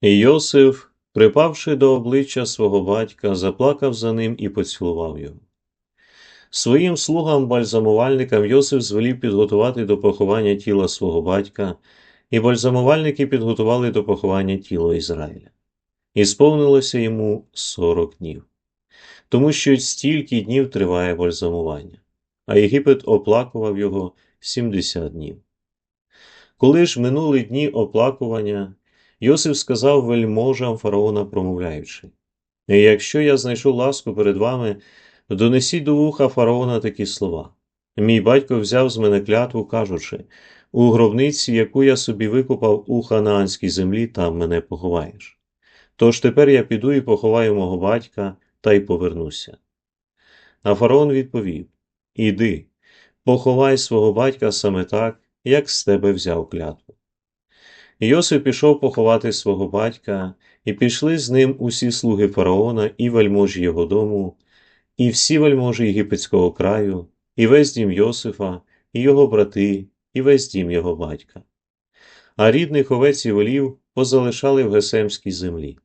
І Йосиф, припавши до обличчя свого батька, заплакав за ним і поцілував його. Своїм слугам бальзамувальникам Йосиф звелів підготувати до поховання тіла свого батька, і бальзамувальники підготували до поховання тіло Ізраїля. І сповнилося йому сорок днів, тому що стільки днів триває бальзамування, а Єгипет оплакував його сімдесят днів. Коли ж минули дні оплакування, Йосиф сказав вельможам фараона, промовляючи: Якщо я знайшов ласку перед вами, донесіть до вуха фараона такі слова. Мій батько взяв з мене клятву, кажучи, у гробниці, яку я собі викопав у ханаанській землі, там мене поховаєш. Тож тепер я піду і поховаю мого батька та й повернуся. А фараон відповів: Іди, поховай свого батька саме так, як з тебе взяв клятву. Йосип пішов поховати свого батька, і пішли з ним усі слуги фараона і вельможі його дому, і всі вельможі єгипетського краю, і весь дім Йосифа, і його брати, і весь дім його батька. А рідних овець і волів позалишали в Гесемській землі,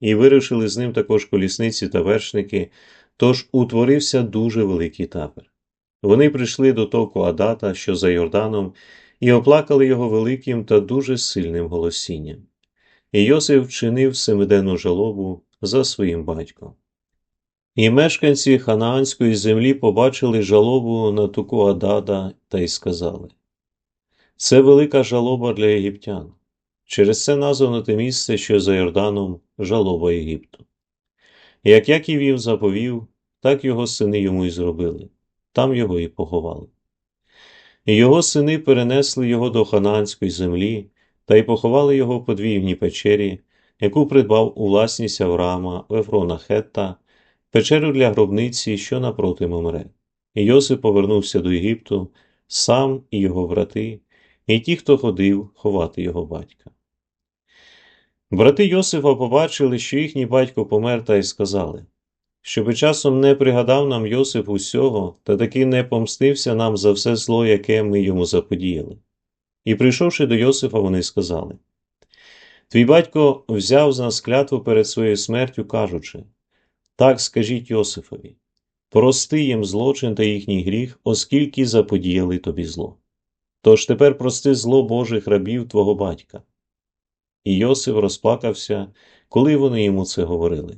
і вирушили з ним також колісниці та вершники, тож утворився дуже великий табір. Вони прийшли до току Адата, що за Йорданом, і оплакали його великим та дуже сильним голосінням. І Йосиф вчинив семиденну жалобу за своїм батьком. І мешканці ханаанської землі побачили жалобу на туку Адада та й сказали: Це велика жалоба для єгиптян. Через це названо те місце, що за Йорданом жалоба Єгипту. Як Яків їм заповів, так його сини йому й зробили, там його і поховали. Його сини перенесли його до ханаанської землі та й поховали його в подвійній печері, яку придбав у власність Авраама Ефрона Хетта, печеру для гробниці, що напроти Мамре. І Йосип повернувся до Єгипту, сам і його брати, і ті, хто ходив ховати його батька. Брати Йосифа побачили, що їхній батько помер, та й сказали щоби часом не пригадав нам Йосип усього та таки не помстився нам за все зло, яке ми йому заподіяли. І прийшовши до Йосифа, вони сказали Твій батько взяв з нас клятву перед своєю смертю, кажучи так скажіть Йосифові, прости їм злочин та їхній гріх, оскільки заподіяли тобі зло. Тож тепер прости зло Божих рабів твого батька. І Йосиф розплакався, коли вони йому це говорили.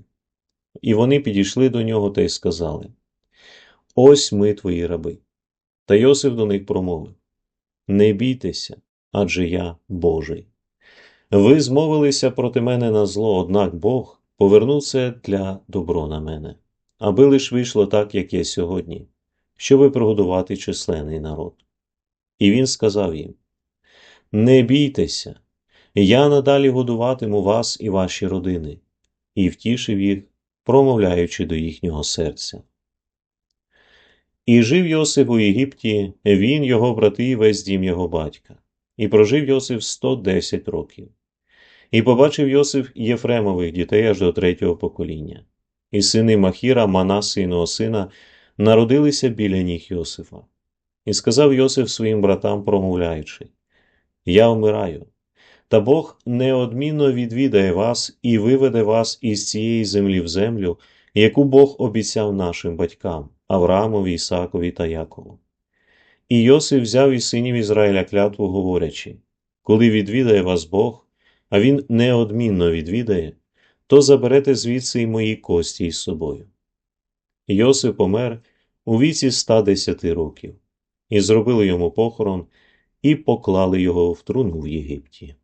І вони підійшли до нього та й сказали: Ось ми твої раби. Та Йосиф до них промовив: Не бійтеся, адже я Божий. Ви змовилися проти мене на зло, однак Бог повернув це для добро на мене, аби лиш вийшло так, як є сьогодні, щоби прогодувати численний народ. І він сказав їм: Не бійтеся, я надалі годуватиму вас і ваші родини, і втішив їх промовляючи до їхнього серця. І жив Йосип у Єгипті, він, його брати і весь дім його батька, і прожив Йосип 110 років. І побачив Йосиф Єфремових дітей аж до третього покоління, і сини Махіра, Манаси і сина народилися біля ніг Йосифа. І сказав Йосиф своїм братам, промовляючи: Я вмираю, та Бог неодмінно відвідає вас і виведе вас із цієї землі в землю, яку Бог обіцяв нашим батькам Авраамові, Ісакові та Якову. І Йосиф взяв із синів Ізраїля клятву, говорячи коли відвідає вас Бог, а Він неодмінно відвідає, то заберете звідси й мої кості із собою. Йосиф помер у віці 110 років, і зробили йому похорон, і поклали його в труну в Єгипті.